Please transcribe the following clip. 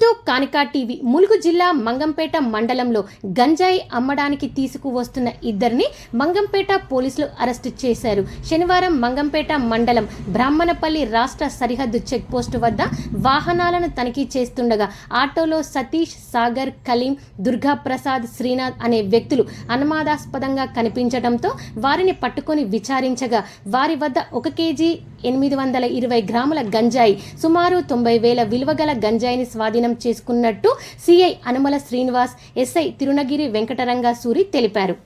To Kanika TV. Mulugu జిల్లా మంగంపేట మండలంలో గంజాయి అమ్మడానికి తీసుకువస్తున్న ఇద్దరిని మంగంపేట పోలీసులు అరెస్టు చేశారు. శనివారం మంగంపేట మండలం బ్రాహ్మణపల్లి రాష్ట్ర సరిహద్దు చెక్పోస్టు వద్ద వాహనాలను తనిఖీ చేస్తుండగా ఆటోలో సతీష్ సాగర్ కలీం దుర్గా ప్రసాద్ శ్రీనాథ్ అనే వ్యక్తులు అనుమాదాస్పదంగా కనిపించడంతో వారిని పట్టుకొని విచారించగా వారి వద్ద ఒక కేజీ ఎనిమిది వందల ఇరవై గ్రాముల గంజాయి సుమారు తొంభై వేల విలువగల గంజాయిని స్వాధీనం చేసుకున్నట్టు సిఐ అనుమల శ్రీనివాస్ ఎస్ఐ తిరునగిరి వెంకటరంగ సూరి తెలిపారు.